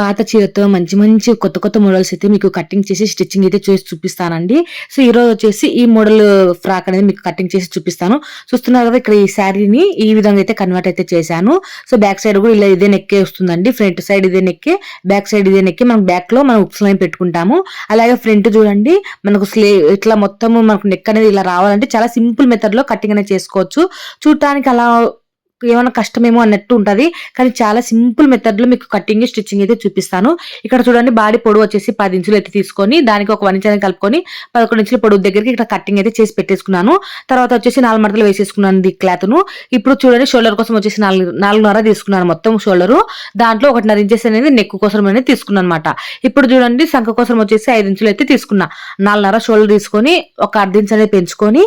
పాత చీరతో మంచి మంచి కొత్త కొత్త మోడల్స్ అయితే మీకు కటింగ్ చేసి స్టిచ్చింగ్ అయితే చేసి చూపిస్తానండి. సో ఈ రోజు వచ్చేసి ఈ మోడల్ ఫ్రాక్ అనేది మీకు కటింగ్ చేసి చూపిస్తాను. చూస్తున్నారు కదా ఇక్కడ ఈ శారీని ఈ విధంగా అయితే కన్వర్ట్ అయితే చేశాను. సో బ్యాక్ సైడ్ కూడా ఇలా ఇదే నెక్కే వస్తుందండి. ఫ్రంట్ సైడ్ ఇదే నెక్కే బ్యాక్ సైడ్ ఇదే నెక్కే మనం బ్యాక్లో మనం ఉప్స్ లైన్ పెట్టుకుంటాము. అలాగే ఫ్రంట్ చూడండి మనకు స్లే ఇట్లా మొత్తం మనకు నెక్ అనేది ఇలా రావాలంటే చాలా సింపుల్ మెథడ్లో కటింగ్ అనేది చేసుకోవచ్చు. చూడటానికి అలా ఏమైనా కష్టమేమో అన్నట్టు ఉంటుంది. కానీ చాలా సింపుల్ మెథడ్లో మీకు కటింగ్ స్టిచ్చింగ్ అయితే చూపిస్తాను. ఇక్కడ చూడండి బాడీ పొడవు వచ్చేసి పది ఇంచులు అయితే తీసుకొని దానికి ఒక వన్ ఇంచ్ అనేది కలుపుకొని పదకొండు ఇంచుల పొడవు దగ్గరికి ఇక్కడ కటింగ్ అయితే చేసి పెట్టేసుకున్నాను. తర్వాత వచ్చేసి నాలుగు మడతలు వేసేసుకున్నాను ఈ క్లాత్ను. ఇప్పుడు చూడండి షోల్డర్ కోసం వచ్చేసి నాలుగు నాలుగున్నర తీసుకున్నాను మొత్తం షోల్డరు. దాంట్లో ఒకటిన్నర ఇంచెస్ అనేది నెక్ కోసం అనేది తీసుకున్నాను అనమాట ఇప్పుడు చూడండి సంఖ కోసం వచ్చేసి ఐదు ఇంచులు అయితే తీసుకున్నా. నాలుగున్నర షోల్డర్ తీసుకొని ఒక అర్ధ ఇంచ్ అనేది పెంచుకొని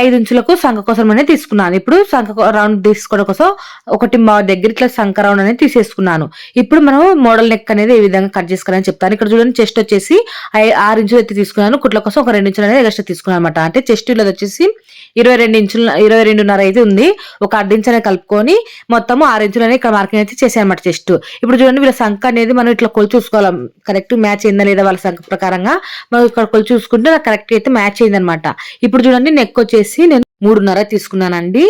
ఐదు ఇంచులకు సంఖ కోసం అనేది తీసుకున్నాను. ఇప్పుడు సంఖ రౌండ్ తీసుకోవడం కోసం ఒకటి మా దగ్గర ఇట్లా సంఖ రౌండ్ అనేది తీసేసుకున్నాను. ఇప్పుడు మనం మోడల్ నెక్ అనేది ఏ విధంగా కట్ చేసుకోవాలని చెప్తాను. ఇక్కడ చూడండి చెస్ట్ వచ్చేసి ఆరు ఇంచులు అయితే తీసుకున్నాను. కుట్ల కోసం ఒక రెండు ఇంచులు అనేది ఎక్స్ట్రా తీసుకున్నాను అనమాట అంటే చెస్ట్ ఇలా వచ్చేసి ఇరవై రెండు ఇంచులు ఇరవై రెండున్నర అయితే ఉంది. ఒక అర్ధ ఇంచు అనేది కలుపుకొని మొత్తము ఆరు ఇంచులు అనేది ఇక్కడ మార్కింగ్ అయితే చేశాను అనమాట చెస్ట్. ఇప్పుడు చూడండి వీళ్ళ సంఖ అనేది మనం ఇట్లా కొలు చూసుకోవాలి. కరెక్ట్ మ్యాచ్ అయిందా లేదా వాళ్ళ సంఖ ప్రకారంగా మనం ఇక్కడ కొలు చూసుకుంటే కరెక్ట్ అయితే మ్యాచ్ అయింది అనమాట ఇప్పుడు చూడండి నెక్ వచ్చేసి నేను మూడున్నర తీసుకున్నానండి.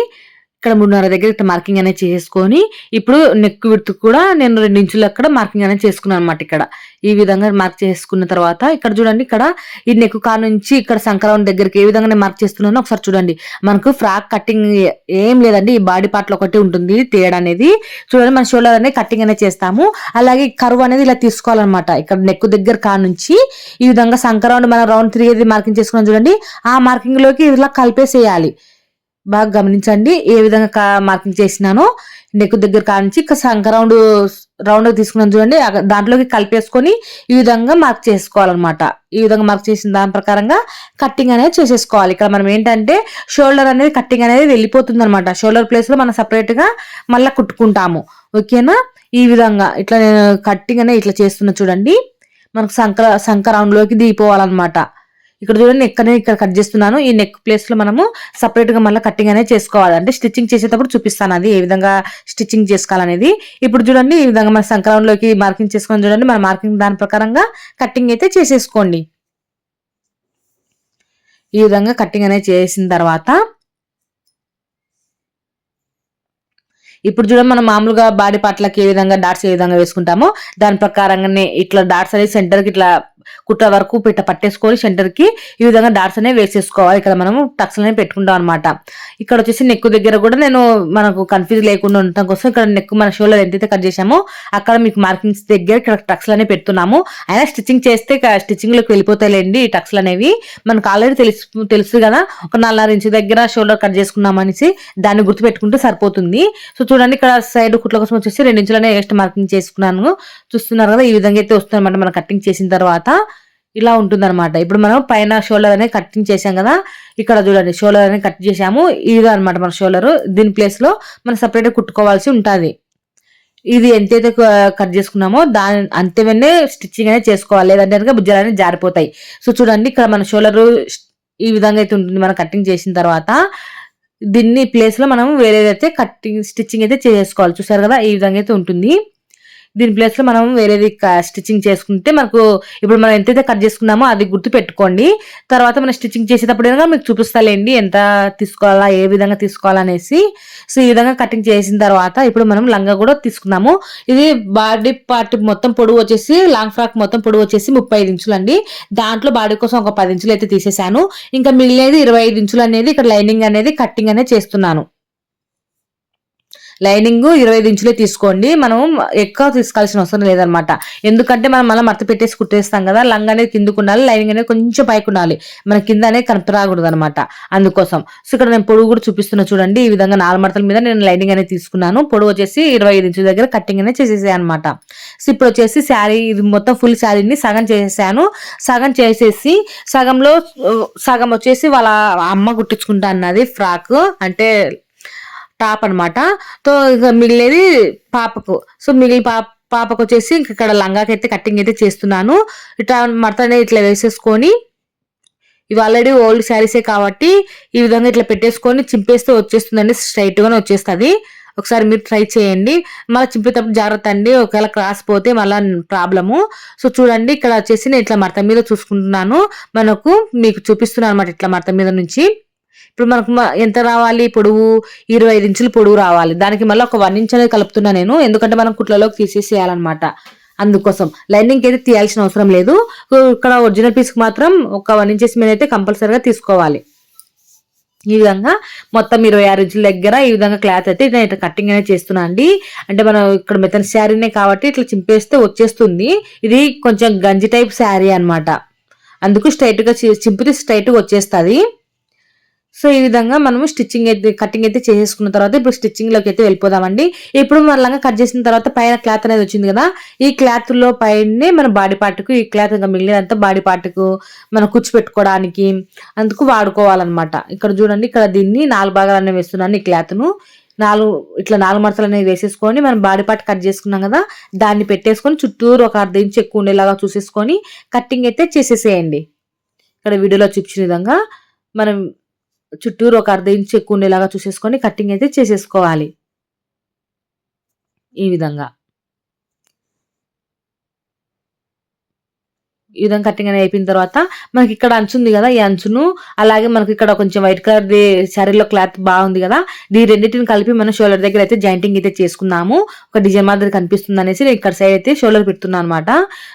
ఇక్కడ మూడున్నర దగ్గర మార్కింగ్ అనేది చేసుకొని ఇప్పుడు నెక్ విడుతు కూడా నేను రెండు ఇంచులు అక్కడ మార్కింగ్ అనేది చేసుకున్నాను అనమాట ఇక్కడ. ఈ విధంగా మార్క్ చేసుకున్న తర్వాత ఇక్కడ చూడండి ఇక్కడ ఈ నెక్ కా నుంచి ఇక్కడ సంక్రమణ దగ్గరికి ఏ విధంగా నేను మార్క్ చేస్తున్నానో ఒకసారి చూడండి. మనకు ఫ్రాక్ కటింగ్ ఏం లేదండి. ఈ బాడీ పార్ట్లో ఒకటి ఉంటుంది తేడా అనేది. చూడండి మన షోల్డర్ అనేది కటింగ్ అనేది చేస్తాము. అలాగే కరువు అనేది ఇలా తీసుకోవాలన్నమాట. ఇక్కడ నెక్ దగ్గర కా నుంచి ఈ విధంగా సంక్రమణ మనం రౌండ్ త్రీ మార్కింగ్ చేసుకున్నాం చూడండి. ఆ మార్కింగ్లోకి ఇలా కలిపేసేయాలి. బాగా గమనించండి ఏ విధంగా కా- మార్కింగ్ చేసినానో. నెక్ దగ్గర కానించి ఇంకా సంఖ రౌండ్ రౌండ్ తీసుకున్నాను చూడండి దాంట్లోకి కలిపేసుకొని ఈ విధంగా మార్క్ చేసుకోవాలన్నమాట. ఈ విధంగా మార్క్ చేసిన దాని ప్రకారంగా కట్టింగ్ అనేది చేసేసుకోవాలి. ఇక్కడ మనం ఏంటంటే షోల్డర్ అనేది కట్టింగ్ అనేది వెళ్ళిపోతుంది అనమాట షోల్డర్ ప్లేస్లో మనం సపరేట్గా మళ్ళీ కుట్టుకుంటాము. ఓకేనా? ఈ విధంగా ఇట్లా నేను కట్టింగ్ అనేది ఇట్లా చేస్తున్నా చూడండి. మనకు సంక సంక రౌండ్లోకి దిగిపోవాలన్నమాట. ఇక్కడ చూడండి నెక్ అనేది ఇక్కడ కట్ చేస్తున్నాను. ఈ నెక్ ప్లేస్లో మనము సపరేట్గా మళ్ళీ కటింగ్ అనేది చేసుకోవాలి. అంటే స్టిచ్చింగ్ చేసేటప్పుడు చూపిస్తాను అది ఏ విధంగా స్టిచ్చింగ్ చేసుకోవాలనేది. ఇప్పుడు చూడండి ఈ విధంగా మన సంక్రాంతిలోకి మార్కింగ్ చేసుకొని చూడండి. మన మార్కింగ్ దాని ప్రకారంగా కటింగ్ అయితే చేసేసుకోండి. ఈ విధంగా కట్టింగ్ అనేది చేసిన తర్వాత ఇప్పుడు చూడండి మనం మామూలుగా బాడీ పార్ట్లకి ఏ విధంగా డాట్స్ ఏ విధంగా వేసుకుంటామో దాని ప్రకారంగానే ఇట్లా డాట్స్ అనేది సెంటర్కి ఇట్లా కుట్ర వరకు పెట్ట పట్టేసుకొని సెంటర్కి ఈ విధంగా డాట్స్ అనేవి వేసేసుకోవాలి. ఇక్కడ మనము టక్స్ అనేవి పెట్టుకుంటాం అనమాట ఇక్కడ వచ్చేసి నెక్ దగ్గర కూడా నేను మనకు కన్ఫ్యూజ్ లేకుండా ఉండటం కోసం ఇక్కడ నెక్ మన షోలో ఎంతైతే కట్ చేసామో అక్కడ మీకు మార్కింగ్స్ దగ్గర ఇక్కడ టక్స్ అనేవి పెడుతున్నాము. అయినా స్టిచ్చింగ్ చేస్తే స్టిచ్చింగ్లోకి వెళ్ళిపోతాయిలేండి ఈ టక్స్లు అనేవి. మనకు ఆల్రెడీ తెలుసు తెలుసు కదా ఒక నాలుగున్నర ఇంచు దగ్గర షోల్డర్ కట్ చేసుకున్నాం అనేసి దాన్ని గుర్తుపెట్టుకుంటే సరిపోతుంది. సో చూడండి ఇక్కడ సైడ్ కుట్ల కోసం వచ్చేసి రెండు ఇంచులనే ఎక్స్ట్రా మార్కింగ్ చేసుకున్నాను. చూస్తున్నారు కదా ఈ విధంగా అయితే వస్తుందన్నమాట మనం కటింగ్ చేసిన తర్వాత. ఇలా ఉంటుంది అనమాట ఇప్పుడు మనం పైన షోల్డర్ అనేది కటింగ్ చేసాం కదా ఇక్కడ చూడండి షోల్డర్ అనేది కట్ చేసాము ఇది అనమాట మన షోల్డర్. దీని ప్లేస్లో మనం సపరేట్గా కుట్టుకోవాల్సి ఉంటుంది. ఇది ఎంతైతే కట్ చేసుకున్నామో దాని అంతేవన్నీ స్టిచ్చింగ్ అనేది చేసుకోవాలి. లేదంటే కనుక బుజ్జలు అనేది జారిపోతాయి. సో చూడండి ఇక్కడ మన షోల్డర్ ఈ విధంగా అయితే ఉంటుంది. మనం కటింగ్ చేసిన తర్వాత దీన్ని ప్లేస్లో మనం వేరేదైతే కటింగ్ స్టిచ్చింగ్ అయితే చేసుకోవాలి. చూసారు కదా ఈ విధంగా అయితే ఉంటుంది. దీని ప్లేస్లో మనం వేరేది స్టిచ్చింగ్ చేసుకుంటే మనకు ఇప్పుడు మనం ఎంతైతే కట్ చేసుకున్నామో అది గుర్తు పెట్టుకోండి. తర్వాత మనం స్టిచ్చింగ్ చేసేటప్పుడు ఏదైనా మీకు చూపిస్తాలేండి ఎంత తీసుకోవాలా ఏ విధంగా తీసుకోవాలనేసి. సో ఈ విధంగా కటింగ్ చేసిన తర్వాత ఇప్పుడు మనం లంగా కూడా తీసుకున్నాము. ఇది బాడీ పార్ట్ మొత్తం పొడవు వచ్చేసి లాంగ్ ఫ్రాక్ మొత్తం పొడవు వచ్చేసి ముప్పై ఐదు ఇంచులు అండి. దాంట్లో బాడీ కోసం ఒక పది ఇంచులు అయితే తీసేసాను. ఇంకా మిగిలినది ఇరవై ఐదు ఇంచులు అనేది ఇక్కడ లైనింగ్ అనేది కట్టింగ్ అనేది చేస్తున్నాను. లైనింగ్ ఇరవై ఐదు ఇంచులే తీసుకోండి. మనం ఎక్కువ తీసుకోవాల్సిన అవసరం లేదనమాట. ఎందుకంటే మనం మళ్ళీ మడత పెట్టేసి కుట్టేస్తాం కదా లంగ్ అనేది కిందకు ఉండాలి లైనింగ్ అనేది కొంచెం పైకి ఉండాలి. మన కింద అనేది కనప రాకూడదు అనమాట అందుకోసం. సో ఇక్కడ నేను పొడుగు కూడా చూపిస్తున్నా చూడండి. ఈ విధంగా నాలుగు మడతల మీద నేను లైనింగ్ అనేది తీసుకున్నాను. పొడుగు వచ్చేసి ఇరవై ఐదు ఇంచుల దగ్గర కట్టింగ్ అనేది చేసేసాను అనమాట. సో ఇప్పుడు వచ్చేసి శారీ ఇది మొత్తం ఫుల్ శారీని సగం చేసేసాను. సగం చేసేసి సగంలో సగం వచ్చేసి వాళ్ళ అమ్మ కుట్టించుకుంటా అన్నది ఫ్రాక్. అంటే టాప్ అనమాట సో ఇక మిగిలేది పాపకు. సో మిగిలి పాప పాపకు వచ్చేసి ఇంక ఇక్కడ లంగాకి అయితే కట్టింగ్ అయితే చేస్తున్నాను. ఇట్లా మడతనే ఇట్లా వేసేసుకొని ఇవి ఆల్రెడీ ఓల్డ్ శారీసే కాబట్టి ఈ విధంగా ఇట్లా పెట్టేసుకొని చింపేస్తే వచ్చేస్తుందండి. స్ట్రైట్గానే వచ్చేస్తుంది. ఒకసారి మీరు ట్రై చేయండి. మళ్ళీ చింపేటప్పుడు జాగ్రత్త అండి. ఒకవేళ క్రాస్ పోతే మళ్ళీ ప్రాబ్లము సో చూడండి. ఇక్కడ వచ్చేసి నేను ఇట్లా మడత మీద చూసుకుంటున్నాను. మనకు మీకు చూపిస్తున్నాను అనమాట ఇట్లా మడత మీద నుంచి. ఇప్పుడు మనకు ఎంత రావాలి? పొడవు ఇరవై ఐదు ఇంచులు పొడవు రావాలి. దానికి మళ్ళీ ఒక వన్ ఇంచ్ అనేది కలుపుతున్నా నేను. ఎందుకంటే మనం కుట్లలోకి తీసేసేయాలన్నమాట. అందుకోసం. లైనింగ్ అయితే తీయాల్సిన అవసరం లేదు. ఇక్కడ ఒరిజినల్ పీస్కి మాత్రం ఒక వన్ ఇంచెస్ మీద అయితే కంపల్సరీగా తీసుకోవాలి. ఈ విధంగా మొత్తం ఇరవై ఆరు ఇంచుల దగ్గర ఈ విధంగా క్లాత్ అయితే నేను ఇట్లా కటింగ్ అనేది చేస్తున్నా అండి. అంటే మనం ఇక్కడ మెత్తన శారీనే కాబట్టి ఇట్లా చింపేస్తే వచ్చేస్తుంది. ఇది కొంచెం గంజి టైప్ శారీ అనమాట అందుకు స్ట్రైట్గా చి- చింపితే స్ట్రైట్గా వచ్చేస్తుంది. సో ఈ విధంగా మనము స్టిచ్చింగ్ అయితే కటింగ్ అయితే చేసేసుకున్న తర్వాత ఇప్పుడు స్టిచ్చింగ్లోకి అయితే వెళ్ళిపోదామండి. ఇప్పుడు మళ్ళీ కట్ చేసిన తర్వాత పైన క్లాత్ అనేది వచ్చింది కదా ఈ క్లాత్లో పైనే మన బాడీ పార్ట్కు ఈ క్లాత్ ఇంకా మిగిలినంత బాడీ పార్ట్కు మనం కూర్చోపెట్టుకోవడానికి అందుకు వాడుకోవాలన్నమాట. ఇక్కడ చూడండి ఇక్కడ దీన్ని నాలుగు భాగాలు అనేవి వేస్తున్నాను ఈ క్లాత్ను. నాలుగు ఇట్లా నాలుగు మడతలు అనేవి వేసేసుకొని మనం బాడీ పార్ట్ కట్ చేసుకున్నాం కదా దాన్ని పెట్టేసుకొని చుట్టూరు ఒక అర్ధ ఇంచు ఎక్కువ ఉండేలాగా చూసేసుకొని కట్టింగ్ అయితే చేసేసేయండి. ఇక్కడ వీడియోలో చూపించిన విధంగా మనం చుట్టూరు ఒక అర్ధ ఇంచు ఎక్కువ ఉండేలాగా చూసేసుకొని కట్టింగ్ అయితే చేసేసుకోవాలి. ఈ విధంగా. ఈ విధంగా కట్టింగ్ అనేది అయిపోయిన తర్వాత మనకి ఇక్కడ అంచు ఉంది కదా ఈ అంచును. అలాగే మనకి ఇక్కడ కొంచెం వైట్ కలర్ ది శారీలో క్లాత్ బాగుంది కదా. ఈ రెండింటిని కలిపి మనం షోల్డర్ దగ్గర అయితే జాయింటింగ్ అయితే చేసుకుందాము. ఒక డిజైన్ మాదిరి కనిపిస్తుంది అనేసి నేను ఇక్కడ సైడ్ అయితే షోల్డర్ పెడుతున్నాను అనమాట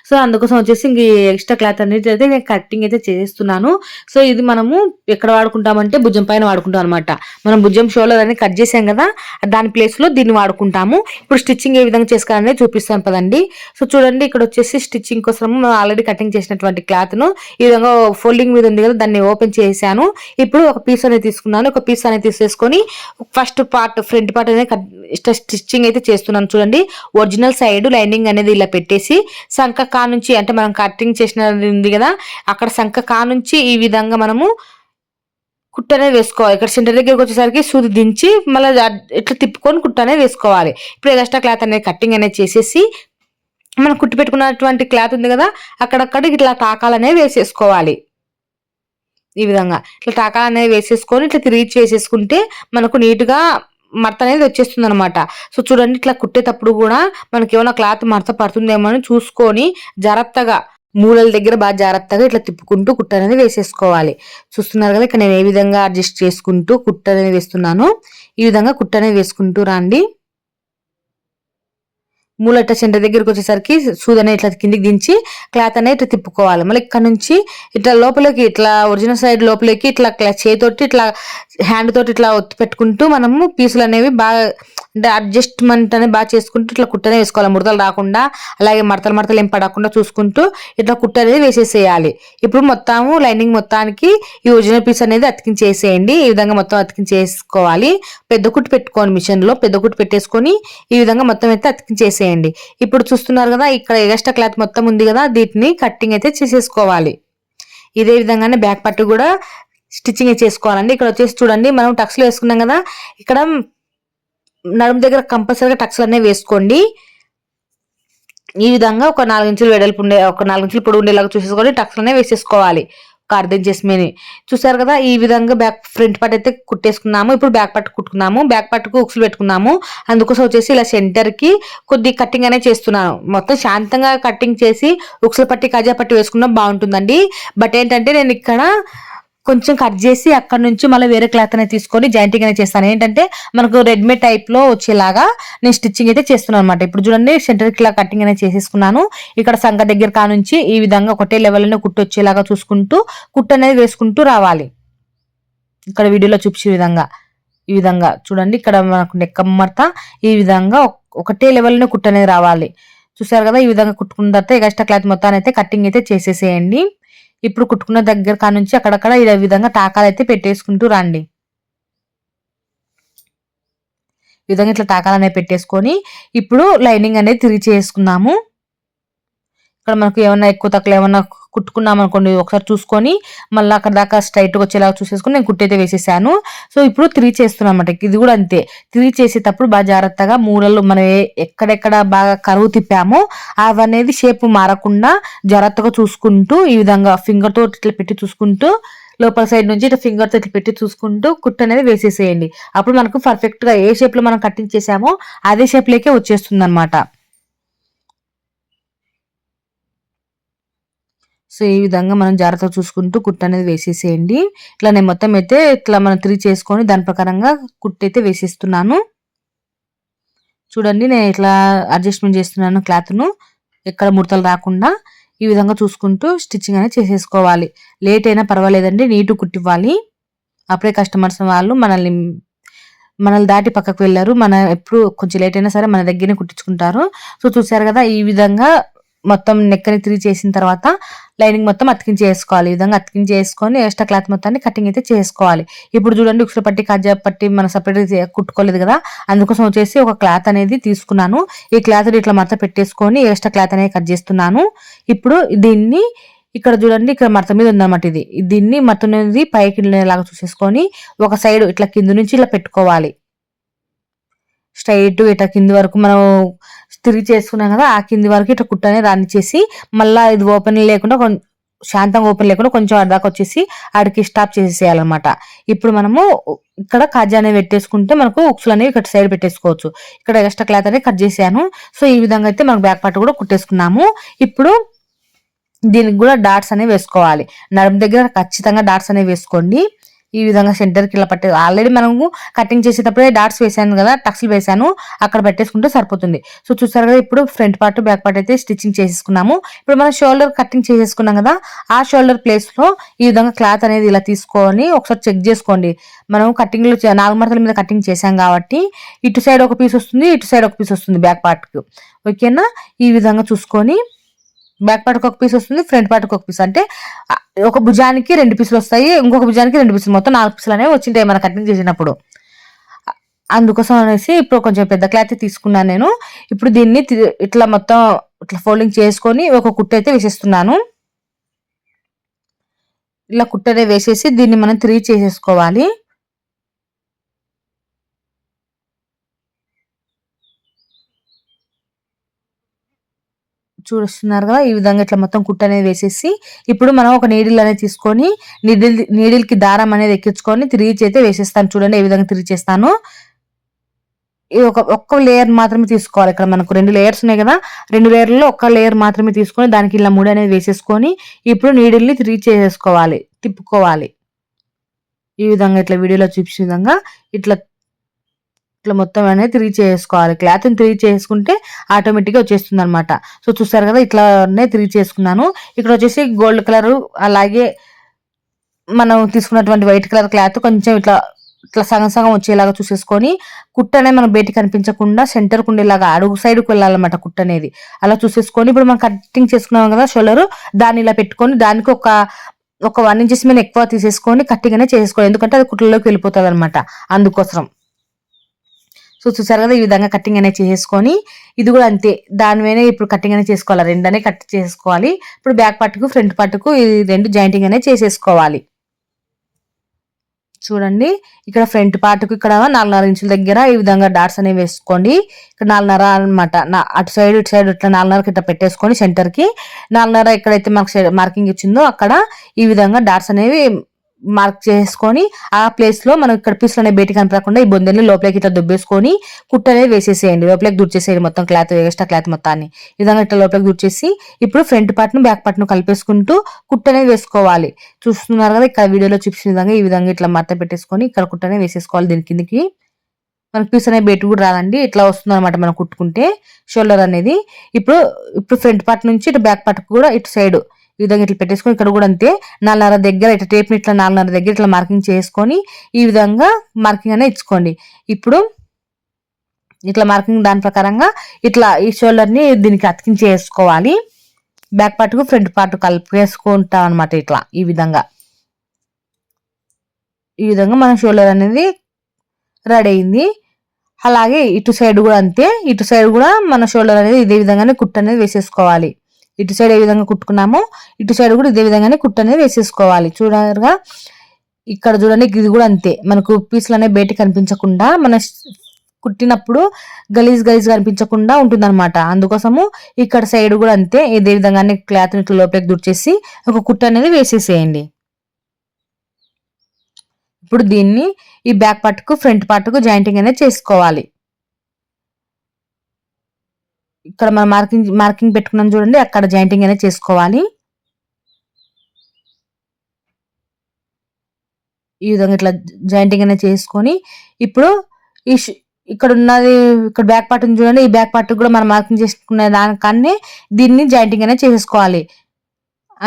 సో అందుకోసం వచ్చేసి ఇంక ఎక్స్ట్రా క్లాత్ అనేది అయితే నేను కటింగ్ అయితే చేస్తున్నాను. సో ఇది మనము ఎక్కడ వాడుకుంటామంటే భుజం పైన వాడుకుంటాం అనమాట మనం భుజం షోల్డర్ అనేది కట్ చేసాం కదా దాని ప్లేస్లో దీన్ని వాడుకుంటాము. ఇప్పుడు స్టిచ్చింగ్ ఏ విధంగా చేసుకోవాలనేది చూపిస్తాను పదండి. సో చూడండి ఇక్కడ వచ్చేసి స్టిచ్చింగ్ కోసం ఆల్రెడీ కటింగ్ చేసినటువంటి క్లాత్ను ఈ విధంగా ఫోల్డింగ్ మీద ఉంది కదా దాన్ని ఓపెన్ చేశాను. ఇప్పుడు ఒక పీస్ అనేది తీసుకున్నాను. ఒక పీస్ అనేది తీసేసుకొని ఫస్ట్ పార్ట్ ఫ్రంట్ పార్ట్ అనేది స్టిచ్చింగ్ అయితే చేస్తున్నాను. చూడండి ఒరిజినల్ సైడ్ లైనింగ్ అనేది ఇలా పెట్టేసి సంఖ కా నుంచి అంటే మనం కటింగ్ చేసినది ఉంది కదా అక్కడ సంఖ కా నుంచి ఈ విధంగా మనము కుట్ట అనేది వేసుకోవాలి. ఇక్కడ సెంటర్ దగ్గరికి వచ్చేసరికి సూది దించి మళ్ళీ ఇట్లా తిప్పుకొని కుట్ట అనేది వేసుకోవాలి. ఇప్పుడు ఎక్స్ట్రా క్లాత్ అనేది కట్టింగ్ అనేది చేసేసి మనం కుట్టి పెట్టుకున్నటువంటి క్లాత్ ఉంది కదా అక్కడక్కడ ఇట్లా టాకాలనేవి వేసేసుకోవాలి. ఈ విధంగా ఇట్లా టాకాలనేవి వేసేసుకొని ఇట్లా తిరిగి వేసేసుకుంటే మనకు నీట్గా మడత అనేది వచ్చేస్తుంది అనమాట సో చూడండి ఇట్లా కుట్టేటప్పుడు కూడా మనకి ఏమైనా క్లాత్ మడత పడుతుందేమో అని చూసుకొని జాగ్రత్తగా మూలల దగ్గర బాగా జాగ్రత్తగా ఇట్లా తిప్పుకుంటూ కుట్ట అనేది వేసేసుకోవాలి. చూస్తున్నారు కదా ఇక్కడ నేను ఏ విధంగా అడ్జస్ట్ చేసుకుంటూ కుట్ట అనేది వేస్తున్నాను. ఈ విధంగా కుట్ట అనేది వేసుకుంటూ రండి. మూలట చెంట దగ్గరికి వచ్చేసరికి సూది అనేది ఇట్లా కిందికి దించి క్లాత్ అనేది ఇట్లా తిప్పుకోవాలి. మళ్ళీ ఇక్కడ నుంచి ఇట్లా లోపలికి ఇట్లా ఒరిజినల్ సైడ్ లోపలికి ఇట్లా క్లా- చేతితోటి ఇట్లా హ్యాండ్ తోటి ఇట్లా ఒత్తి పెట్టుకుంటూ మనము పీసులు అనేవి బాగా అంటే అడ్జస్ట్మెంట్ అనేది బాగా చేసుకుంటూ ఇట్లా కుట్టనే వేసుకోవాలి. ముడతలు రాకుండా అలాగే మడతలు మడతలు ఏం పడకుండా చూసుకుంటూ ఇట్లా కుట్ట అనేది వేసేసేయాలి. ఇప్పుడు మొత్తము లైనింగ్ మొత్తానికి ఈ ఒరిజినల్ పీస్ అనేది అతికించేసేయండి. ఈ విధంగా మొత్తం అతికించేసుకోవాలి. పెద్ద కుట్టు పెట్టుకోండి మిషన్లో పెద్ద కుట్టు పెట్టేసుకొని ఈ విధంగా మొత్తం అయితే అతికించేసేయండి. ఇప్పుడు చూస్తున్నారు కదా ఇక్కడ ఎగస్ట్రా క్లాత్ మొత్తం ఉంది కదా దీటిని కట్టింగ్ అయితే చేసేసుకోవాలి. ఇదే విధంగానే బ్యాక్ పట్టు కూడా స్టిచ్చింగ్ చేసుకోవాలండి. ఇక్కడ వచ్చేసి చూడండి మనం టక్స్లు వేసుకున్నాం కదా ఇక్కడ నడుము దగ్గర కంపల్సరీగా టక్స్లు అనేవి వేసుకోండి. ఈ విధంగా ఒక నాలుగు ఇంచులు వెడల్పు ఉండే ఒక నాలుగు ఇంచులు పొడి ఉండేలాగా చూసేసుకొని టక్స్లు అనేవి వేసేసుకోవాలి. ఒక అర్ధ చూసారు కదా ఈ విధంగా బ్యాక్ ఫ్రంట్ పార్ట్ అయితే కుట్టేసుకున్నాము. ఇప్పుడు బ్యాక్ పార్ట్ కుట్టుకున్నాము. బ్యాక్ పార్ట్కు ఉక్సులు పెట్టుకున్నాము. అందుకోసం వచ్చేసి ఇలా సెంటర్కి కొద్ది కట్టింగ్ అనేది చేస్తున్నాను. మొత్తం శాంతంగా కట్టింగ్ చేసి ఉక్సుల పట్టి కజా పట్టి వేసుకున్నా బాగుంటుందండి. బట్ ఏంటంటే నేను ఇక్కడ కొంచెం కట్ చేసి అక్కడ నుంచి మళ్ళీ వేరే క్లాత్ అనేది తీసుకొని జాయింటింగ్ అనేది చేస్తాను. ఏంటంటే మనకు రెడీమేడ్ టైప్లో వచ్చేలాగా నేను స్టిచ్చింగ్ అయితే చేస్తున్నాను అనమాట ఇప్పుడు చూడండి సెంటర్కి ఇలా కటింగ్ అనేది చేసేసుకున్నాను. ఇక్కడ సంగ దగ్గర కా నుంచి ఈ విధంగా ఒకటే లెవెల్లో కుట్టు వచ్చేలాగా చూసుకుంటూ కుట్టు అనేది వేసుకుంటూ రావాలి. ఇక్కడ వీడియోలో చూపించే విధంగా. ఈ విధంగా చూడండి ఇక్కడ మనకు నెక్కమ్మర్త ఈ విధంగా ఒకటే లెవెల్లోనే కుట్టు అనేది రావాలి. చూసారు కదా ఈ విధంగా కుట్టుకున్న తర్వాత ఎక్స్ట్రా క్లాత్ మొత్తాన్ని అయితే కటింగ్ అయితే చేసేసేయండి. ఇప్పుడు కుట్టుకున్న దగ్గర కా నుంచి అక్కడక్కడ ఈ విధంగా టాకాలు అయితే పెట్టేసుకుంటూ రండి. ఈ విధంగా ఇట్లా టాకాలు అనేవి పెట్టేసుకొని ఇప్పుడు లైనింగ్ అనేది తిరిగి చేసుకుందాము. ఇక్కడ మనకు ఏమన్నా ఎక్కువ తక్కువ ఏమన్నా కుట్టుకున్నాం అనుకోండి ఒకసారి చూసుకొని మళ్ళీ అక్కడ దాకా స్ట్రైట్గా వచ్చేలాగా చూసేసుకొని నేను కుట్టైతే వేసేసాను. సో ఇప్పుడు త్రీ చేస్తున్నాను అనమాట ఇది కూడా అంతే. త్రీ చేసేటప్పుడు బాగా జాగ్రత్తగా మూలలు మనం ఎక్కడెక్కడ బాగా కరువు తిప్పామో అవనేది షేప్ మారకుండా జాగ్రత్తగా చూసుకుంటూ ఈ విధంగా ఫింగర్తో ఇట్లా పెట్టి చూసుకుంటూ లోపల సైడ్ నుంచి ఇట్లా ఫింగర్తో ఇట్లా పెట్టి చూసుకుంటూ కుట్టు అనేది వేసేసేయండి. అప్పుడు మనకు పర్ఫెక్ట్గా ఏ షేప్లో మనం కట్టింగ్ చేసామో అదే షేప్లోకే వచ్చేస్తుంది అనమాట సో ఈ విధంగా మనం జాగ్రత్తగా చూసుకుంటూ కుట్టు అనేది వేసేసేయండి. ఇట్లా నేను మొత్తం అయితే ఇట్లా మనం త్రీ చేసుకొని దాని ప్రకారంగా కుట్టు అయితే వేసేస్తున్నాను. చూడండి నేను ఇట్లా అడ్జస్ట్మెంట్ చేస్తున్నాను క్లాత్ను. ఎక్కడ ముడతలు రాకుండా ఈ విధంగా చూసుకుంటూ స్టిచ్చింగ్ అనేది చేసేసుకోవాలి. లేట్ అయినా పర్వాలేదండి నీటు కుట్టివ్వాలి. అప్పుడే కస్టమర్స్ వాళ్ళు మనల్ని మనల్ని దాటి పక్కకు వెళ్ళారు. మన ఎప్పుడు కొంచెం లేట్ అయినా సరే మన దగ్గరనే కుట్టించుకుంటారు. సో చూసారు కదా ఈ విధంగా మొత్తం నెక్కని త్రీ చేసిన తర్వాత లైనింగ్ మొత్తం అతికించి చేసుకోవాలి ఈ విధంగా అతికించి చేసుకొని ఎక్స్ట్రా క్లాత్ మొత్తాన్ని కటింగ్ అయితే చేసుకోవాలి. ఇప్పుడు చూడండి ఉక్షల పట్టి కాజా పట్టి మనం సపరేట్గా కుట్టుకోలేదు కదా? అందుకోసం వచ్చేసి ఒక క్లాత్ అనేది తీసుకున్నాను. ఈ క్లాత్ ఇట్లా మడత పెట్టేసుకొని ఎక్స్ట్రా క్లాత్ అనేది కట్ చేస్తున్నాను. ఇప్పుడు దీన్ని ఇక్కడ చూడండి ఇక్కడ మడత మీద ఉందన్నమాట ఇది. దీన్ని మడత అనేది పైకి లాగా చూసేసుకొని ఒక సైడ్ ఇట్లా కింద నుంచి ఇలా పెట్టుకోవాలి. స్ట్రైట్ ఇట్లా కింది వరకు మనం తిరిగి చేసుకున్నాం కదా ఆ కింది వరకు ఇట్లా కుట్టనే రానిచ్చేసి మళ్ళీ ఇది ఓపెన్ లేకుండా శాంతంగా ఓపెన్ లేకుండా కొంచెం అడ్డాకి వచ్చేసి ఆడికి స్టాప్ చేసేయాలన్నమాట ఇప్పుడు మనము ఇక్కడ కాజా అనేది పెట్టేసుకుంటే మనకు ఉక్సులు అనేవి ఇక్కడ సైడ్ పెట్టేసుకోవచ్చు. ఇక్కడ ఎక్స్ట్రా క్లాత్ అనేది కట్ చేసాను సో ఈ విధంగా అయితే మనకు బ్యాక్ పార్ట్ కూడా కుట్టేసుకున్నాము. ఇప్పుడు దీనికి కూడా డాట్స్ అనేవి వేసుకోవాలి. నడుము దగ్గర ఖచ్చితంగా డాట్స్ అనేవి వేసుకోండి. ఈ విధంగా సెంటర్కి ఇలా పట్టే ఆల్రెడీ మనము కటింగ్ చేసేటప్పుడే డాట్స్ వేసాను కదా టక్స్లు వేసాను అక్కడ పెట్టేసుకుంటే సరిపోతుంది. సో చూసారు కదా ఇప్పుడు ఫ్రంట్ పార్ట్ బ్యాక్ పార్ట్ అయితే స్టిచ్చింగ్ చేసేసుకున్నాము. ఇప్పుడు మనం షోల్డర్ కటింగ్ చేసేసుకున్నాం కదా ఆ షోల్డర్ ప్లేస్లో ఈ విధంగా క్లాత్ అనేది ఇలా తీసుకొని ఒకసారి చెక్ చేసుకోండి. మనం కటింగ్లో నాలుగు మరతల మీద కటింగ్ చేసాం కాబట్టి ఇటు సైడ్ ఒక పీస్ వస్తుంది ఇటు సైడ్ ఒక పీస్ వస్తుంది బ్యాక్ పార్ట్కి ఓకేనా ఈ విధంగా చూసుకొని బ్యాక్ పార్ట్కి ఒక పీస్ వస్తుంది ఫ్రంట్ పార్ట్కి ఒక పీస్. అంటే ఒక భుజానికి రెండు పీసులు వస్తాయి ఇంకొక భుజానికి రెండు పీసులు. మొత్తం నాలుగు పీసులు అనేవి వచ్చింటాయి మన కటింగ్ చేసినప్పుడు అందుకోసం అనేసి ఇప్పుడు కొంచెం పెద్ద క్లాత్ తీసుకున్నాను నేను. ఇప్పుడు దీన్ని ఇట్లా మొత్తం ఇట్లా ఫోల్డింగ్ చేసుకొని ఒక కుట్ట అయితే వేసేస్తున్నాను. ఇలా కుట్టనే వేసేసి దీన్ని మనం త్రీ చేసేసుకోవాలి. చూస్తున్నారు కదా ఈ విధంగా ఇట్లా మొత్తం కుట్ట అనేది వేసేసి ఇప్పుడు మనం ఒక నీడిల్ అనేది తీసుకొని నీడిల్ నీడిల్కి దారం అనేది ఎక్కించుకొని తిరిగి అయితే వేసేస్తాను. చూడండి ఏ విధంగా తిరిగి చేస్తాను. ఇది ఒక ఒక్క లేయర్ మాత్రమే తీసుకోవాలి ఇక్కడ మనకు. రెండు లేయర్స్ ఉన్నాయి కదా రెండు లేయర్లో ఒక్క లేయర్ మాత్రమే తీసుకొని దానికి ఇలా ముడి అనేది వేసేసుకొని ఇప్పుడు నీడిల్ని తిరిగి చేసేసుకోవాలి తిప్పుకోవాలి. ఈ విధంగా ఇట్లా వీడియోలో చూపించిన విధంగా ఇట్లా ఇట్లా మొత్తం అనేది త్రీ చేసుకోవాలి. క్లాత్ని త్రీ చేసుకుంటే ఆటోమేటిక్గా వచ్చేస్తుంది అనమాట సో చూస్తారు కదా ఇట్లానే త్రీ చేసుకున్నాను. ఇక్కడ వచ్చేసి గోల్డ్ కలర్ అలాగే మనం తీసుకున్నటువంటి వైట్ కలర్ క్లాత్ కొంచెం ఇట్లా ఇట్లా సగం సగం వచ్చేలాగా చూసేసుకొని కుట్ట అనేది మనం బయటికి కనిపించకుండా సెంటర్కి ఉండేలాగా అడుగు సైడ్కి వెళ్ళాలన్నమాట కుట్ట అనేది. అలా చూసేసుకొని ఇప్పుడు మనం కటింగ్ చేసుకున్నాం కదా షోలరు దాన్ని ఇలా పెట్టుకొని దానికి ఒక ఒక వన్ ఇంచెస్ మీద ఎక్కువ తీసేసుకొని కట్టింగ్ అనేది చేసుకోవాలి. ఎందుకంటే అది కుట్లలోకి వెళ్ళిపోతుంది అనమాట అందుకోసం సో చూసారు కదా ఈ విధంగా కటింగ్ అనేది చేసుకొని ఇది కూడా అంతే. దాని మీద ఇప్పుడు కటింగ్ అనేది చేసుకోవాలి. రెండనే కట్ చేసుకోవాలి. ఇప్పుడు బ్యాక్ పార్ట్కు ఫ్రంట్ పార్ట్కు ఈ రెండు జాయింటింగ్ అనేది చేసేసుకోవాలి. చూడండి. ఇక్కడ ఫ్రంట్ పార్ట్కు ఇక్కడ నాలుగున్నర ఇంచుల దగ్గర ఈ విధంగా డాట్స్ అనేవి వేసుకోండి. ఇక్కడ నాలుగున్నర అనమాట అటు సైడ్ ఇటు సైడ్ ఇట్లా నాలుగున్నరకి ఇట్లా పెట్టేసుకొని సెంటర్కి నాలుగున్నర ఎక్కడైతే మనకు మార్కింగ్ ఇచ్చిందో అక్కడ ఈ విధంగా డాట్స్ అనేవి మార్క్ చేసుకొని ఆ ప్లేస్లో మనం ఇక్కడ పీసులు అనే బయట కనపడకుండా ఈ బొందెల్ని లోపలికి ఇట్లా దుబ్బేసుకొని కుట్ట అనేది వేసేసేయండి. లోపలికి దుర్చేసేయండి మొత్తం క్లాత్ ఎక్స్ట్రా క్లాత్ మొత్తాన్ని. ఈ విధంగా ఇట్లా లోపలికి దుర్చేసి ఇప్పుడు ఫ్రంట్ పార్ట్ను బ్యాక్ పార్ట్ను కలిపేసుకుంటూ కుట్ట అనేది వేసుకోవాలి. చూస్తున్నారు కదా ఇక్కడ వీడియోలో చూపించిన విధంగా ఈ విధంగా ఇట్లా మడత పెట్టేసుకొని ఇక్కడ కుట్టనే వేసేసుకోవాలి దీని కిందకి. మనకి పీస్ అనే బయట కూడా రాదండి. ఇట్లా వస్తుంది అనమాట మనం కుట్టుకుంటే. షోల్డర్ అనేది. ఇప్పుడు ఇప్పుడు ఫ్రంట్ పార్ట్ నుంచి ఇటు బ్యాక్ పార్ట్ కూడా ఇటు సైడ్ ఈ విధంగా ఇట్లా పెట్టేసుకొని ఇక్కడ కూడా అంతే నాలుగున్నర దగ్గర ఇట్లా టేప్ని ఇట్లా నాలుగున్నర దగ్గర ఇట్లా మార్కింగ్ చేసుకొని ఈ విధంగా మార్కింగ్ అనేది ఇచ్చుకోండి. ఇప్పుడు ఇట్లా మార్కింగ్ దాని ప్రకారంగా ఇట్లా ఈ షోల్డర్ని దీనికి అతికించి వేసుకోవాలి. బ్యాక్ పార్ట్కు ఫ్రంట్ పార్ట్ కలిపేసుకుంటాం అనమాట ఇట్లా ఈ విధంగా. ఈ విధంగా మన షోల్డర్ అనేది రెడీ అయింది. అలాగే ఇటు సైడ్ కూడా అంతే ఇటు సైడ్ కూడా మన షోల్డర్ అనేది ఇదే విధంగానే కుట్ అనేది వేసేసుకోవాలి. ఇటు సైడ్ ఏ విధంగా కుట్టుకున్నామో ఇటు సైడ్ కూడా ఇదే విధంగానే కుట్టు అనేది వేసేసుకోవాలి. చూడగా ఇక్కడ చూడండి ఇది కూడా అంతే. మనకు పీసులు అనేవి బయట కనిపించకుండా మన కుట్టినప్పుడు గలీజ్ గలీజ్ కనిపించకుండా ఉంటుంది అనమాట అందుకోసము ఇక్కడ సైడ్ కూడా అంతే. ఇదే విధంగానే క్లాత్ ఇట్లా లోపలికి దుర్చేసి ఒక కుట్టు అనేది వేసేసేయండి. ఇప్పుడు దీన్ని ఈ బ్యాక్ పార్ట్కు ఫ్రంట్ పార్ట్కు జాయింటింగ్ అనేది చేసుకోవాలి. ఇక్కడ మనం మార్కింగ్ మార్కింగ్ పెట్టుకున్నాం చూడండి అక్కడ జాయింటింగ్ అనేది చేసుకోవాలి. ఈ విధంగా ఇట్లా జాయింటింగ్ అనేది చేసుకొని ఇప్పుడు ఈ ఇక్కడ ఉన్నది ఇక్కడ బ్యాక్ పార్ట్ ఉంది చూడండి ఈ బ్యాక్ పార్ట్ కూడా మనం మార్కింగ్ చేసుకునే దానికన్నీ దీన్ని జాయింటింగ్ అనేది చేసేసుకోవాలి.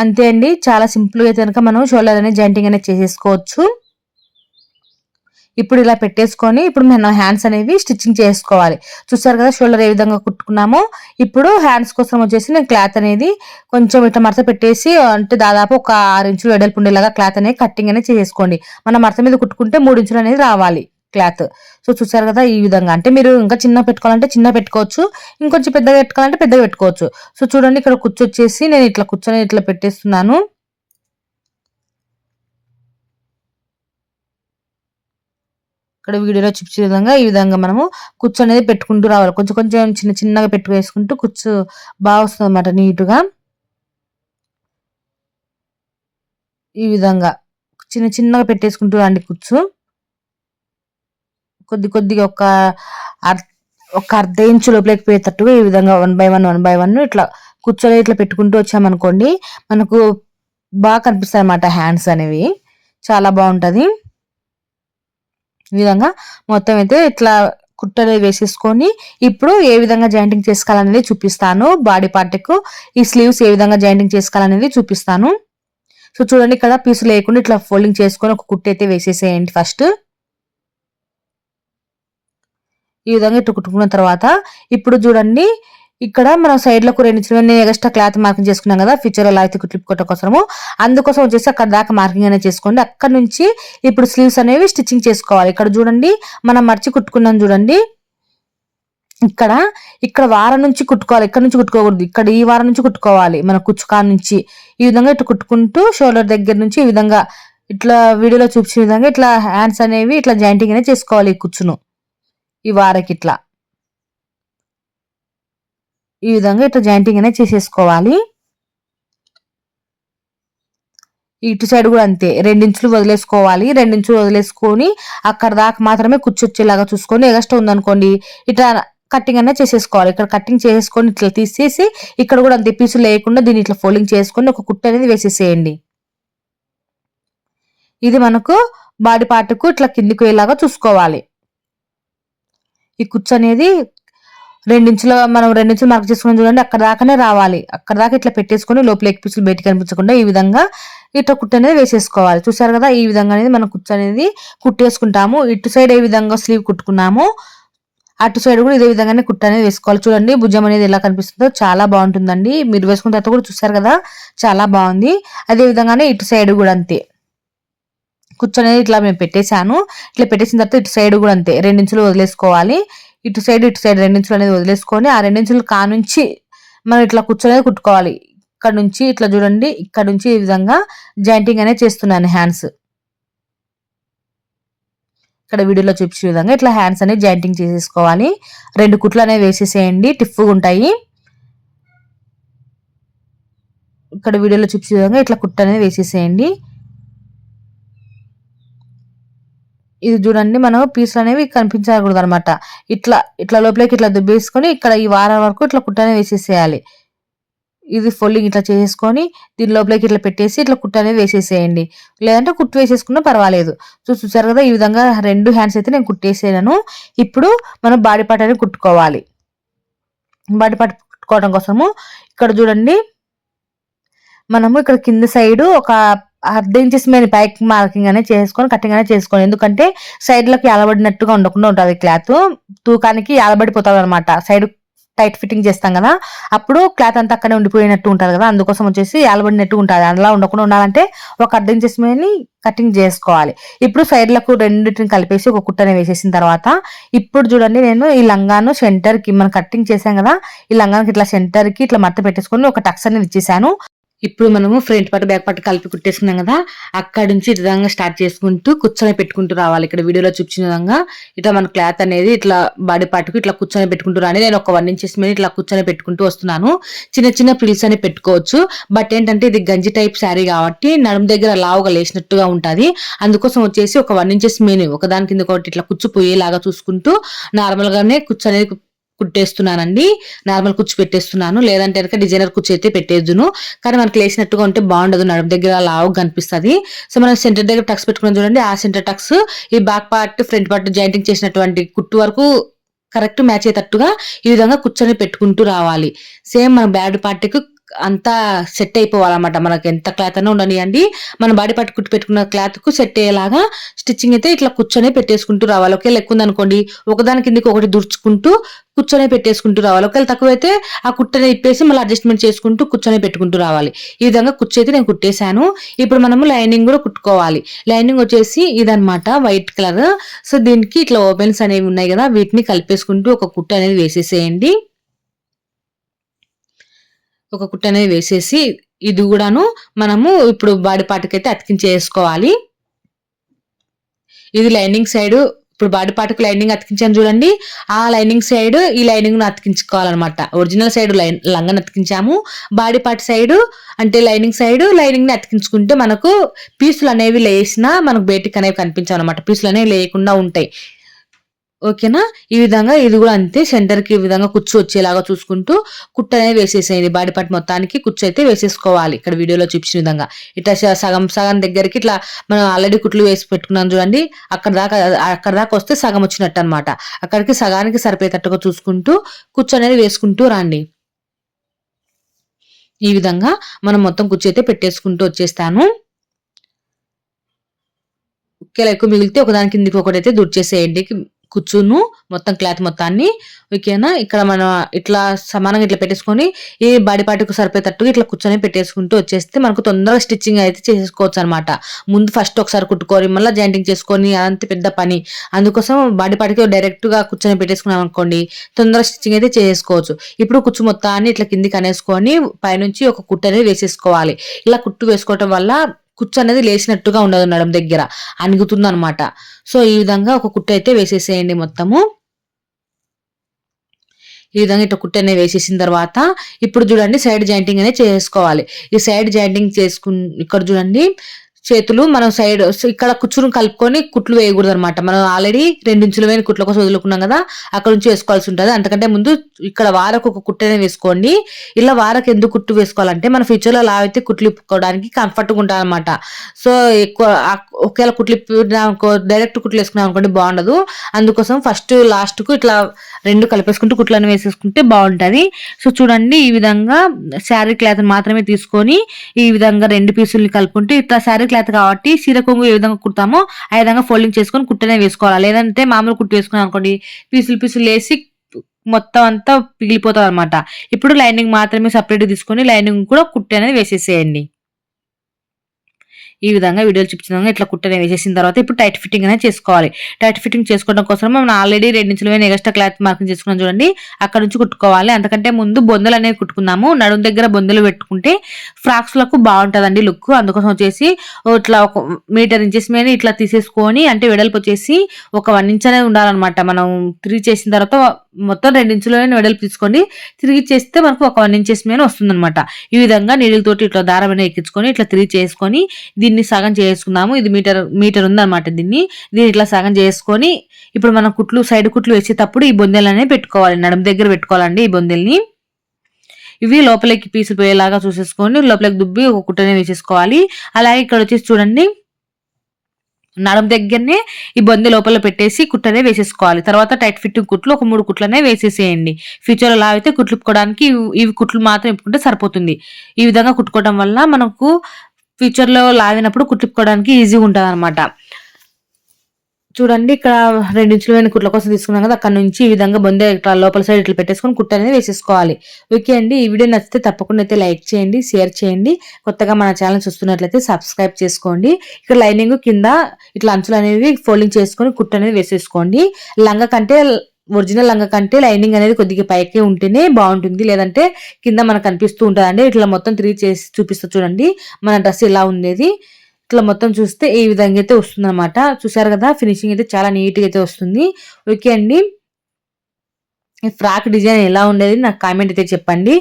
అంతే అండి చాలా సింపుల్గా అయితే కనుక మనం షోల్డర్ అనేది జాయింటింగ్ అనేది చేసేసుకోవచ్చు. ఇప్పుడు ఇలా పెట్టేసుకొని ఇప్పుడు మనం హ్యాండ్స్ అనేవి స్టిచ్చింగ్ చేసుకోవాలి. చూసారు కదా షోల్డర్ ఏ విధంగా కుట్టుకున్నామో? ఇప్పుడు హ్యాండ్స్ కోసం వచ్చేసి నేను క్లాత్ అనేది కొంచెం ఇట్లా మడత పెట్టేసి అంటే దాదాపు ఒక ఆరు ఇంచులు వెడల్పు ఉండేలాగా క్లాత్ అనేది కట్టింగ్ అనేది చేసుకోండి. మన మడత మీద కుట్టుకుంటే మూడు ఇంచులు అనేది రావాలి క్లాత్ సో చూసారు కదా ఈ విధంగా. అంటే మీరు ఇంకా చిన్న పెట్టుకోవాలంటే చిన్న పెట్టుకోవచ్చు ఇంకొంచెం పెద్దగా పెట్టుకోవాలంటే పెద్దగా పెట్టుకోవచ్చు. సో చూడండి ఇక్కడ కూర్చొచ్చేసి నేను ఇట్లా కూర్చొని ఇట్లా పెట్టేస్తున్నాను. ఇక్కడ వీడియోలో చూపించే విధంగా ఈ విధంగా మనము కుచ్చు అనేది పెట్టుకుంటూ రావాలి. కొంచెం కొంచెం చిన్న చిన్నగా పెట్టు వేసుకుంటూ కుచ్చు బాగా వస్తుంది అనమాట నీట్గా. ఈ విధంగా చిన్న చిన్నగా పెట్టేసుకుంటూ రండి కుచ్చు. కొద్ది కొద్దిగా ఒక ఒక అర్ధ ఇంచు లోపలికి పోయేటట్టుగా ఈ విధంగా one by one one by one ఇట్లా కూర్చొని ఇట్లా పెట్టుకుంటూ వచ్చామనుకోండి మనకు బాగా కనిపిస్తాయి అన్నమాట హ్యాండ్స్ అనేవి. చాలా బాగుంటుంది. ఈ విధంగా మొత్తం అయితే ఇట్లా కుట్టలు వేసేసుకొని ఇప్పుడు ఏ విధంగా జాయింటింగ్ చేసుకోవాలనేది చూపిస్తాను. బాడీ పార్ట్కు ఈ స్లీవ్స్ ఏ విధంగా జాయింటింగ్ చేసుకోవాలనేది చూపిస్తాను. సో చూడండి ఇక్కడ పీసు లేకుండా ఇట్లా ఫోల్డింగ్ చేసుకొని ఒక కుట్టు అయితే వేసేసేయండి ఫస్ట్. ఈ విధంగా ఇటు కుట్టుకున్న తర్వాత ఇప్పుడు చూడండి ఇక్కడ మనం సైడ్లో రెండు నేను ఎక్స్ట్రా క్లాత్ మార్కింగ్ చేసుకున్నాం కదా ఫ్యూచర్ ఎలా అయితే క్లిప్ కొట్ట కోసము అందుకోసం వచ్చేసి అక్కడ దాకా మార్కింగ్ అనేది చేసుకోండి. అక్కడ నుంచి ఇప్పుడు స్లీవ్స్ అనేవి స్టిచ్చింగ్ చేసుకోవాలి. ఇక్కడ చూడండి మనం మర్చి కుట్టుకున్నాం చూడండి. ఇక్కడ ఇక్కడ వారం నుంచి కుట్టుకోవాలి. ఇక్కడ నుంచి కుట్టుకోకూడదు. ఇక్కడ ఈ వారం నుంచి కుట్టుకోవాలి. మన కుచ్చుకా నుంచి. ఈ విధంగా ఇట్లా కుట్టుకుంటూ షోల్డర్ దగ్గర నుంచి ఈ విధంగా ఇట్లా వీడియోలో చూపించిన విధంగా ఇట్లా హ్యాండ్స్ అనేవి ఇట్లా జాయింటింగ్ అనేది చేసుకోవాలి ఈ కుచ్చును. ఈ వారకి ఇట్లా. ఈ విధంగా ఇట్లా జాయింటింగ్ అనేది చేసేసుకోవాలి. ఇటు సైడ్ కూడా అంతే. రెండించులు వదిలేసుకోవాలి. రెండించులు వదిలేసుకొని అక్కడ దాకా మాత్రమే కూర్చొచ్చేలాగా చూసుకొని ఎగస్ట్ ఉందనుకోండి ఇట్లా కట్టింగ్ అనేది చేసేసుకోవాలి. ఇక్కడ కట్టింగ్ చేసుకొని ఇట్లా తీసేసి ఇక్కడ కూడా అంతే. పీసులు లేకుండా దీన్ని ఇట్లా ఫోల్డింగ్ చేసుకొని ఒక కుట్ట అనేది వేసేసేయండి. ఇది మనకు బాడీ పార్ట్కు ఇట్లా కిందికి వెళ్ళేలాగా చూసుకోవాలి. ఈ కుచ్చు అనేది రెండించుల మనం రెండించులు మార్క్ చేసుకుని చూడండి అక్కడ దాకానే రావాలి. అక్కడ దాకా ఇట్లా పెట్టేసుకొని లోపల ఎక్ పీసులు బయటికి కనిపించకుండా ఈ విధంగా ఇట్లా కుట్టు అనేది వేసేసుకోవాలి. చూసారు కదా ఈ విధంగా అనేది మనం కుచ్చు అనేది కుట్టేసుకుంటాము. ఇటు సైడ్ ఏ విధంగా స్లీవ్ కుట్టుకున్నాము అటు సైడ్ కూడా ఇదే విధంగానే కుట్ట అనేది వేసుకోవాలి. చూడండి భుజం అనేది ఎలా కనిపిస్తుందో చాలా బాగుంటుందండి. మీరు వేసుకున్న తర్వాత కూడా చూసారు కదా చాలా బాగుంది. అదే విధంగానే ఇటు సైడ్ కూడా అంతే. కూర్చొని ఇట్లా మేము పెట్టేశాను. ఇట్లా పెట్టేసిన తర్వాత ఇటు సైడ్ కూడా అంతే. రెండించులు వదిలేసుకోవాలి. ఇటు సైడ్ ఇటు సైడ్ రెండించులు అనేది వదిలేసుకొని ఆ రెండించులు కానుంచి మనం ఇట్లా కూర్చొని కుట్టుకోవాలి. ఇక్కడ నుంచి ఇట్లా చూడండి ఇక్కడ నుంచి ఈ విధంగా జాయింటింగ్ అనేది చేస్తున్నాను హ్యాండ్స్. ఇక్కడ వీడియోలో చూపించే విధంగా ఇట్లా హ్యాండ్స్ అనేది జాయింటింగ్ చేసేసుకోవాలి. రెండు కుట్లు అనేవి వేసేసేయండి టిఫ్గా ఉంటాయి. ఇక్కడ వీడియోలో చూపించే విధంగా ఇట్లా కుట్టు అనేది వేసేసేయండి. ఇది చూడండి మనం పీసులు అనేవి కనిపించకూడదు అనమాట ఇట్లా ఇట్లా లోపలికి ఇట్లా దుబ్బేసుకొని ఇక్కడ ఈ వారం వరకు ఇట్లా కుట్టనే వేసేసేయాలి. ఇది ఫోల్డింగ్ ఇట్లా చేసేసుకొని దీని లోపలికి ఇట్లా పెట్టేసి ఇట్లా కుట్ట అనేది వేసేసేయండి. లేదంటే కుట్టు వేసేసుకున్నా పర్వాలేదు. సో చూసారు కదా ఈ విధంగా రెండు హ్యాండ్స్ అయితే నేను కుట్టేసాను ఇప్పుడు మనం బాడీ పార్ట్ అనేది కుట్టుకోవాలి. బాడీ పార్ట్ కుట్టుకోవడం కోసము ఇక్కడ చూడండి మనము ఇక్కడ కింద సైడ్ ఒక అర్ధ ఇంచెస్ మీద పైక్ మార్కింగ్ అనేది చేసుకొని కటింగ్ అనేది చేసుకోండి ఎందుకంటే సైడ్లకు ఎలబడినట్టుగా ఉండకుండా ఉంటుంది క్లాత్. తూకానికి అలబడిపోతుంది అనమాట సైడ్ టైట్ ఫిట్టింగ్ చేస్తాం కదా అప్పుడు క్లాత్ అంతా అక్కడే ఉండిపోయినట్టు ఉంటుంది కదా. అందుకోసం వచ్చేసి అలబడినట్టు ఉంటుంది. అలా ఉండకుండా ఉండాలంటే ఒక అర్ధ ఇంచెస్ మీద కటింగ్ చేసుకోవాలి. ఇప్పుడు సైడ్లకు రెండింటిని కలిపేసి ఒక కుట్టనే వేసేసిన తర్వాత ఇప్పుడు చూడండి నేను ఈ లంగాను సెంటర్కి మనం కటింగ్ చేసాం కదా ఈ లంగానికి ఇట్లా సెంటర్కి ఇట్లా మత్త పెట్టేసుకొని ఒక టక్స్ అనేది ఇచ్చేసాను. ఇప్పుడు మనము ఫ్రంట్ పార్ట్ బ్యాక్ పార్ట్ కలిపి కుట్టేసుకున్నాం కదా అక్కడ నుంచి ఈ విధంగా స్టార్ట్ చేసుకుంటూ కూర్చొని పెట్టుకుంటూ రావాలి. ఇక్కడ వీడియోలో చూపించిన విధంగా ఇట్లా మన క్లాత్ అనేది ఇట్లా బాడీ పార్ట్కి ఇట్లా కూర్చొని పెట్టుకుంటూ రాని నేను ఒక వన్ ఇంచెస్ మీద ఇట్లా కూర్చొని పెట్టుకుంటూ వస్తున్నాను. చిన్న చిన్న ప్రిల్స్ అని పెట్టుకోవచ్చు. బట్ ఏంటంటే ఇది గంజి టైప్ శారీ కాబట్టి నడుము దగ్గర లావుగా లేచినట్టుగా ఉంటుంది. అందుకోసం వచ్చేసి ఒక వన్ ఇంచెస్ మీద ఒకదాని కింద ఒకటి ఇట్లా కూర్చుపోయేలాగా చూసుకుంటూ నార్మల్గానే కూర్చొని కుట్టేస్తున్నానండి. నార్మల్ కుచ్చు పెట్టేస్తున్నాను. లేదంటే కనుక డిజైనర్ కుచ్చు అయితే పెట్టేద్దును. కానీ మనకి లేచినట్టుగా ఉంటే బాగుండదు. నడుము దగ్గర లావు కనిపిస్తుంది. సో మనం సెంటర్ దగ్గర టక్స్ పెట్టుకున్నాం చూడండి. ఆ సెంటర్ టక్స్ ఈ back part front part jointing చేసినటువంటి కుట్టు వరకు కరెక్ట్ మ్యాచ్ అయ్యేటట్టుగా ఈ విధంగా కూర్చొని పెట్టుకుంటూ రావాలి. సేమ్ మన బ్యాడ్ పార్టీకి అంతా సెట్ అయిపోవాలన్నమాట. మనకి ఎంత క్లాత్ అయినా ఉండనియండి. మన బాడీ పట్టు కుట్టి పెట్టుకున్న క్లాత్కు సెట్ అయ్యేలాగా స్టిచ్చింగ్ అయితే ఇట్లా కూర్చొని పెట్టేసుకుంటూ రావాలి. ఒకవేళ ఎక్కువ ఉందనుకోండి ఒకదాని కిందకి ఒకటి దుర్చుకుంటూ కూర్చొని పెట్టేసుకుంటూ రావాలి. ఒకవేళ తక్కువైతే ఆ కుట్టని ఇప్పేసి మళ్ళీ అడ్జస్ట్మెంట్ చేసుకుంటూ కూర్చొని పెట్టుకుంటూ రావాలి. ఈ విధంగా కుర్చీ అయితే నేను కుట్టేశాను. ఇప్పుడు మనము లైనింగ్ కూడా కుట్టుకోవాలి. లైనింగ్ వచ్చేసి ఇదనమాట వైట్ కలర్ సో దీనికి ఇట్లా ఓపెన్స్ అనేవి ఉన్నాయి కదా. వీటిని కలిపేసుకుంటూ ఒక కుట్ట అనేది వేసేసేయండి. ఒక కుట్ట అనేది వేసేసి ఇది కూడాను మనము ఇప్పుడు బాడీ పార్ట్కి అయితే అతికించేసుకోవాలి. ఇది లైనింగ్ సైడ్ ఇప్పుడు బాడీ పార్ట్కి లైనింగ్ అతికించాను చూడండి. ఆ లైనింగ్ సైడ్ ఈ లైనింగ్ను అతికించుకోవాలన్నమాట. ఒరిజినల్ సైడ్ లైన్ లంగన్ అతికించాము. బాడీ పార్ట్ సైడ్ అంటే లైనింగ్ సైడ్ లైనింగ్ని అతికించుకుంటే మనకు పీసులు అనేవి లేసినా మనకు బయటికి అనేవి కనిపించావు అనమాట పీసులు అనేవి లేకుండా ఉంటాయి. ఓకేనా? ఈ విధంగా ఇది కూడా అంతే సెంటర్కి ఈ విధంగా కుచ్చు వచ్చేలాగా చూసుకుంటూ కుట్ట అనేది వేసేసేయండి. బాడీ పార్ట్ మొత్తానికి కుచ్చు అయితే వేసేసుకోవాలి. ఇక్కడ వీడియోలో చూపించిన విధంగా. ఇట్లా సగం సగం దగ్గరికి ఇట్లా మనం ఆల్రెడీ కుట్లు వేసి పెట్టుకున్నాం చూడండి. అక్కడ దాకా అక్కడ దాకా వస్తే సగం వచ్చినట్టు అనమాట అక్కడికి సగానికి సరిపోయేటట్టుగా చూసుకుంటూ కుచ్చు అనేది వేసుకుంటూ రండి. ఈ విధంగా మనం మొత్తం కుచ్చు అయితే పెట్టేసుకుంటూ వచ్చేస్తాను. ఒకేలా ఎక్కువ మిగిలితే ఒకదాని కిందికి ఒకటైతే దుడ్చేసేయండి. కుచ్చును మొత్తం క్లాత్ మొత్తాన్ని. ఓకేనా? ఇక్కడ మనం ఇట్లా సమానంగా ఇట్లా పెట్టేసుకొని ఈ బాడీ పార్ట్కి సరిపోయేటట్టుగా ఇట్లా కూర్చొని పెట్టేసుకుంటూ వచ్చేస్తే మనకు తొందరగా స్టిచ్చింగ్ అయితే చేసుకోవచ్చు అనమాట ముందు ఫస్ట్ ఒకసారి కుట్టుకొని మళ్ళీ జాయింటింగ్ చేసుకొని అదంతా పెద్ద పని. అందుకోసం బాడీ పార్ట్కి డైరెక్ట్గా కూర్చొని పెట్టేసుకున్నాం అనుకోండి తొందరగా స్టిచ్చింగ్ అయితే చేసుకోవచ్చు ఇప్పుడు కుచ్చు మొత్తాన్ని ఇట్లా కిందికి అనేసుకొని పైనుంచి ఒక కుట్టు అనేది వేసేసుకోవాలి. ఇలా కుట్టు వేసుకోవటం వల్ల కుచ్చు అనేది లేచినట్టుగా ఉండదు నడుం దగ్గర. అణుగుతుంది అనమాట సో ఈ విధంగా ఒక కుట్టు అయితే వేసేసేయండి మొత్తము. ఈ విధంగా ఇట్లా కుట్టు అనేది వేసేసిన తర్వాత ఇప్పుడు చూడండి సైడ్ జాయింటింగ్ అనేది చేసుకోవాలి. ఈ సైడ్ జాయింటింగ్ చేసుకు ఇక్కడ చూడండి చేతులు మనం సైడ్ ఇక్కడ కుచ్చును కలుపుకొని కుట్లు వేయకూడదు అనమాట మనం ఆల్రెడీ రెండించుల వేని కుట్ల కోసం వదులుకున్నాం కదా అక్కడ నుంచి వేసుకోవాల్సి ఉంటుంది. అంతకంటే ముందు ఇక్కడ వారకు ఒక కుట్టనే వేసుకోండి. ఇలా వారకు ఎందుకు కుట్టు వేసుకోవాలంటే మన ఫ్యూచర్లో అయితే కుట్లు ఇప్పుకోవడానికి కంఫర్ట్గా ఉంటుంది అనమాట సో ఎక్కువ ఒకవేళ కుట్లు డైరెక్ట్ కుట్లు వేసుకున్నాం అనుకోండి బాగుండదు. అందుకోసం ఫస్ట్ లాస్ట్కు ఇట్లా రెండు కలిపేసుకుంటూ కుట్లను వేసేసుకుంటే బాగుంటుంది. సో చూడండి ఈ విధంగా శారీ క్లాత్ మాత్రమే తీసుకొని ఈ విధంగా రెండు పీసుల్ని కలుపుకుంటే ఇట్లా శారీ క్లాత్ కాబట్టి చీర కొంగు ఏ విధంగా కుడతామో ఆ విధంగా ఫోల్డింగ్ చేసుకొని కుట్టనే వేసుకోవాలి. లేదంటే మామూలు కుట్టు వేసుకున్నాం అనుకోండి పీసులు పీసులు వేసి మొత్తం అంతా పిగిలిపోతుంది అనమాట ఇప్పుడు లైనింగ్ మాత్రమే సపరేట్ తీసుకొని లైనింగ్ కూడా కుట్టి అనేది వేసేసేయండి. ఈ విధంగా వీడియోలు చూపించిన విధంగా ఇట్లా కుట్టనే వేసేసిన తర్వాత ఇప్పుడు టైట్ ఫిట్టింగ్ అనేది చేసుకోవాలి. టైట్ ఫిట్టింగ్ చేసుకోవడం కోసం మనం ఆల్రెడీ రెండు ఇంచుల మీద ఎక్స్ట్రా క్లాత్ మార్కింగ్ చేసుకున్నాం చూడండి. అక్కడ నుంచి కుట్టుకోవాలి. అంతకంటే ముందు బొందలు అనేవి కుట్టుకున్నాము నడుము దగ్గర బొందలు పెట్టుకుంటే ఫ్రాక్స్లకు లుక్ అందుకోసం వచ్చేసి ఇట్లా ఒక మీటర్ ఇంచెస్ మీద ఇట్లా తీసేసుకొని అంటే వెడల్పు వచ్చేసి ఒక వన్ ఇంచ్ అనేది ఉండాలన్నమాట. మనం త్రీ చేసిన తర్వాత మొత్తం రెండు వెడలు తీసుకొని తిరిగి చేస్తే మనకు ఒక వన్ ఇంచెస్ మీద వస్తుందన్నమాట. ఈ విధంగా నీళ్ళతోటి ఇట్లా దారం అనేది ఎక్కించుకొని ఇట్లా తిరిగి చేసుకొని దీన్ని సగం చేసుకున్నాము ఇది మీటర్ మీటర్ ఉందన్నమాట దీన్ని. దీన్ని ఇట్లా సగం చేసుకొని ఇప్పుడు మనం కుట్లు సైడ్ కుట్లు వేసేటప్పుడు ఈ బొందెలు అనేవి పెట్టుకోవాలి. నడుము దగ్గర పెట్టుకోవాలండి ఈ బొందెల్ని. ఇవి లోపలికి పీసులు పోయేలాగా చూసేసుకొని లోపలికి దుబ్బి ఒక కుట్టనే వేసేసుకోవాలి. అలాగే ఇక్కడ వచ్చేసి చూడండి. నడుము దగ్గరనే ఈ బొందె లోపల పెట్టేసి కుట్టనే వేసేసుకోవాలి. తర్వాత టైట్ ఫిట్టింగ్ కుట్లు ఒక మూడు కుట్లనే వేసేసేయండి. ఫ్యూచర్లో లో అయితే కుట్లు ఇప్పుకోవడానికి ఇవి- కుట్లు మాత్రం ఇప్పుకుంటే సరిపోతుంది. ఈ విధంగా కుట్టుకోవడం వల్ల మనకు ఫ్యూచర్లో లావినప్పుడు లాగినప్పుడు కుట్టిప్పుకోవడానికి ఈజీగా ఉంటుంది అనమాట చూడండి ఇక్కడ రెండు ఇంచుల కుట్ల కోసం తీసుకున్నాం కదా అక్కడ నుంచి ఈ విధంగా బొందే ఇట్లా లోపల సైడ్ ఇట్లా పెట్టేసుకొని కుట్ట అనేది వేసేసుకోవాలి. ఓకే అండి ఈ వీడియో నచ్చితే తప్పకుండా అయితే లైక్ చేయండి షేర్ చేయండి. కొత్తగా మన ఛానల్ చూస్తున్నట్లయితే సబ్స్క్రైబ్ చేసుకోండి. ఇక్కడ లైనింగ్ కింద ఇట్లా అంచులు అనేవి ఫోల్డింగ్ చేసుకొని కుట్ట అనేది వేసేసుకోండి. లంగా కంటే ఒరిజినల్ లంగా కంటే లైనింగ్ అనేది కొద్దిగా పైకి ఉంటేనే బాగుంటుంది. లేదంటే కింద మనకు కనిపిస్తూ ఉంటుందండి. ఇట్లా మొత్తం తిరిగి చేసి చూపిస్తూ చూడండి మన డ్రెస్ ఇలా ఉండేది. ఇట్లా మొత్తం చూస్తే ఈ విధంగా అయితే వస్తుంది అనమాట చూసారు కదా ఫినిషింగ్ అయితే చాలా నీట్గా అయితే వస్తుంది. ఓకే అండి. ఈ ఫ్రాక్ డిజైన్ ఎలా ఉండేది నాకు కామెంట్ అయితే చెప్పండి.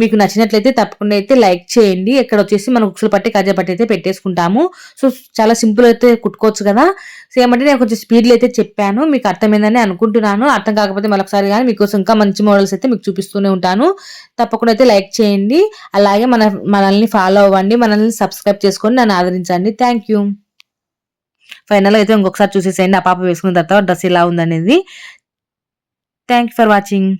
మీకు నచ్చినట్లయితే తప్పకుండా అయితే లైక్ చేయండి. ఇక్కడ వచ్చేసి మనం ఉక్సులు పట్టి కజా పట్టి అయితే పెట్టేసుకుంటాము. సో చాలా సింపుల్ అయితే కుట్టుకోవచ్చు కదా. సో ఏమంటే నేను కొంచెం స్పీడ్లో అయితే చెప్పాను. మీకు అర్థమైందని అనుకుంటున్నాను. అర్థం కాకపోతే మరొకసారి కానీ మీకోసం ఇంకా మంచి మోడల్స్ అయితే మీకు చూపిస్తూనే ఉంటాను. తప్పకుండా అయితే లైక్ చేయండి. అలాగే మన మనల్ని ఫాలో అవ్వండి. మనల్ని సబ్స్క్రైబ్ చేసుకొని నన్ను ఆదరించండి. Thank you. ఫైనల్గా అయితే ఇంకొకసారి చూసేసేయండి. ఆ పాప వేసుకున్న తర్వాత డ్రెస్ ఎలా ఉందనేది. Thank for watching